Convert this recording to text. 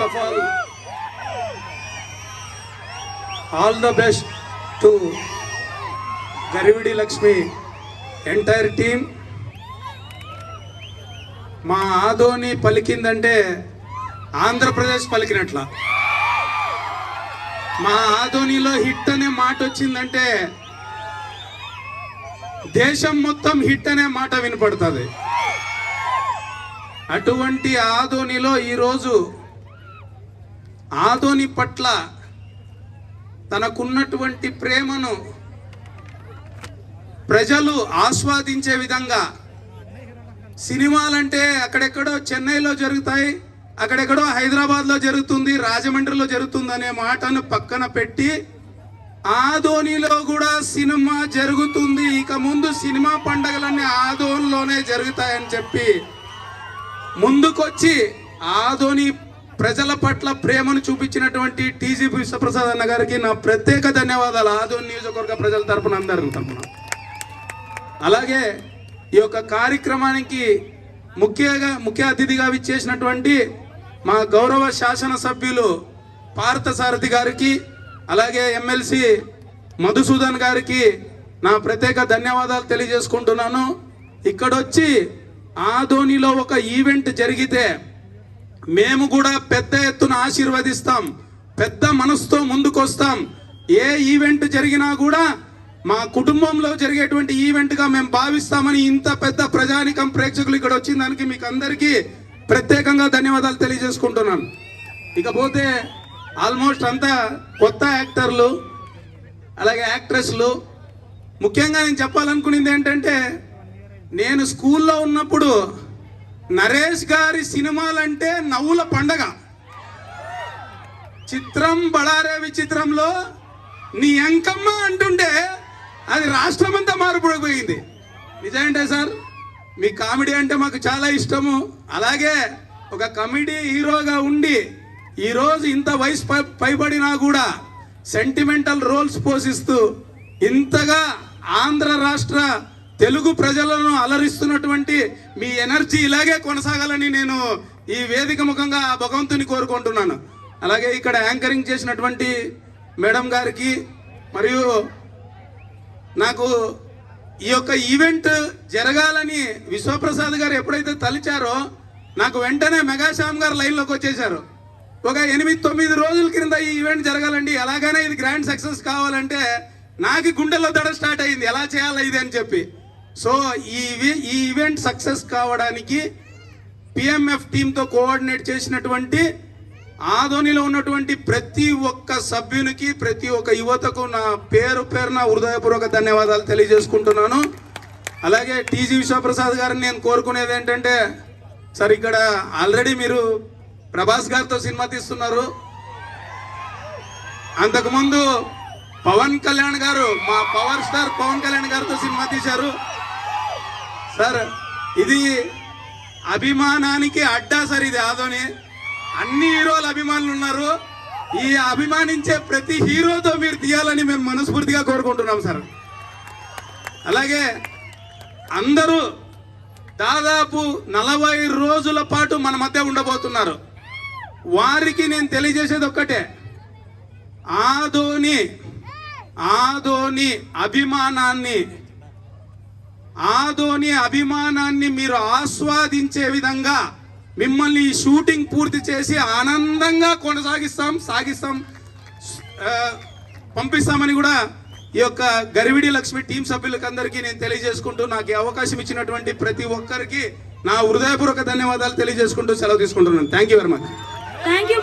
First of all all the best to Garividi Lakshmi entire team మా ఆదోని పలికిందంటే ఆంధ్రప్రదేశ్ పలికినట్ల. మా ఆదోనిలో hit అనే మాట వచ్చిందంటే దేశం మొత్తం హిట్ అనే మాట వినపడుతుంది. అటువంటి ఆదోనిలో ఈరోజు ఆదోని పట్ల తనకున్నటువంటి ప్రేమను ప్రజలు ఆస్వాదించే విధంగా సినిమాలంటే అక్కడెక్కడో చెన్నైలో జరుగుతాయి అక్కడెక్కడో హైదరాబాద్లో జరుగుతుంది రాజమండ్రిలో జరుగుతుంది అనే మాటను పక్కన పెట్టి ఆదోనిలో కూడా సినిమా జరుగుతుంది. ఇక ముందు సినిమా పండగలన్నీ ఆదోనిలోనే జరుగుతాయని చెప్పి ముందుకొచ్చి ఆదోని ప్రజల పట్ల ప్రేమను చూపించినటువంటి టీజీ విశ్వప్రసాద్ అన్న గారికి నా ప్రత్యేక ధన్యవాదాలు. ఆదోని నియోజకవర్గ ప్రజల తరపున అందరి తరపున. అలాగే ఈ యొక్క కార్యక్రమానికి ముఖ్యంగా ముఖ్య అతిథిగా విచ్చేసినటువంటి మా గౌరవ శాసనసభ్యులు పార్థసారథి గారికి అలాగే ఎమ్మెల్సీ మధుసూదన్ గారికి నా ప్రత్యేక ధన్యవాదాలు తెలియజేసుకుంటున్నాను. ఇక్కడొచ్చి ఆధోనిలో ఒక ఈవెంట్ జరిగితే మేము కూడా పెద్ద ఎత్తున ఆశీర్వదిస్తాం. పెద్ద మనసుతో ముందుకొస్తాం. ఏ ఈవెంట్ జరిగినా కూడా మా కుటుంబంలో జరిగేటువంటి ఈవెంట్గా మేము భావిస్తామని ఇంత పెద్ద ప్రజానికం ప్రేక్షకులు ఇక్కడ వచ్చిన దానికి మీకు అందరికీ ప్రత్యేకంగా ధన్యవాదాలు తెలియజేసుకుంటున్నాను. ఇకపోతే ఆల్మోస్ట్ అంతా కొత్త యాక్టర్లు అలాగే యాక్ట్రెస్లు. ముఖ్యంగా నేను చెప్పాలనుకునేది ఏంటంటే నేను స్కూల్లో ఉన్నప్పుడు నరేష్ గారి సినిమాలంటే నవ్వుల పండగ. చిత్రం బడారే విచిత్రంలో నీ ఎంకమ్మ అంటుంటే అది రాష్ట్రమంతా మారిపోయింది నిజమేంటే సార్ మీ కామెడీ అంటే మాకు చాలా ఇష్టము. అలాగే ఒక కమెడీ హీరోగా ఉండి ఈరోజు ఇంత వయసు పై- పైబడినా కూడా సెంటిమెంటల్ రోల్స్ పోషిస్తూ ఇంతగా ఆంధ్ర రాష్ట్ర తెలుగు ప్రజలను అలరిస్తున్నటువంటి మీ ఎనర్జీ ఇలాగే కొనసాగాలని నేను ఈ వేదిక ముఖంగా ఆ భగవంతుని కోరుకుంటున్నాను. అలాగే ఇక్కడ యాంకరింగ్ చేసినటువంటి మేడం గారికి మరియు నాకు ఈ యొక్క ఈవెంట్ జరగాలని విశ్వప్రసాద్ గారు ఎప్పుడైతే తలిచారో నాకు వెంటనే మెగాశ్యామ్ గారు లైన్లోకి వచ్చేసారు ఒక ఎనిమిది తొమ్మిది రోజుల క్రింద ఈ ఈవెంట్ జరగాలండి. ఎలాగైనా ఇది గ్రాండ్ సక్సెస్ కావాలంటే నాకు గుండెల్లో దడ స్టార్ట్ అయింది. ఎలా చేయాలి ఇది అని చెప్పి. సో ఈ ఈ ఈవెంట్ సక్సెస్ కావడానికి పిఎంఎఫ్ టీంతో కోఆర్డినేట్ చేసినటువంటి ఆధోనిలో ఉన్నటువంటి ప్రతి ఒక్క సభ్యునికి ప్రతి ఒక్క యువతకు నా పేరు పేరున హృదయపూర్వక ధన్యవాదాలు తెలియజేసుకుంటున్నాను. అలాగే టీజీ విశ్వప్రసాద్ గారిని నేను కోరుకునేది ఏంటంటే సార్ ఇక్కడ ఆల్రెడీ మీరు ప్రభాస్ గారితో సినిమా తీస్తున్నారు. అంతకుముందు పవన్ కళ్యాణ్ గారు మా పవర్ స్టార్ పవన్ కళ్యాణ్ గారితో సినిమా తీశారు. సార్ ఇది అభిమానానికి అడ్డా సార్ ఇది ఆదోని. అన్ని హీరోల అభిమానులు ఉన్నారు. ఈ అభిమానించే ప్రతి హీరోతో మీరు తీయాలని మేము మనస్ఫూర్తిగా కోరుకుంటున్నాం సార్. అలాగే అందరూ దాదాపు నలభై రోజుల పాటు మన మధ్య ఉండబోతున్నారు. వారికి నేను తెలియజేసేది ఒక్కటే. ఆదోని ఆదోని అభిమానాన్ని ఆదోని అభిమానాన్ని మీరు ఆస్వాదించే విధంగా మిమ్మల్ని ఈ షూటింగ్ పూర్తి చేసి ఆనందంగా కొనసాగిస్తాం సాగిస్తాం. పంపిస్తామని కూడా ఈ యొక్క గరివిడి లక్ష్మి టీం సభ్యులకందరికీ నేను తెలియజేసుకుంటూ నాకు అవకాశం ఇచ్చినటువంటి ప్రతి ఒక్కరికి నా హృదయపూర్వక ధన్యవాదాలు తెలియజేసుకుంటూ సెలవు తీసుకుంటున్నాను. Thank you very much thank you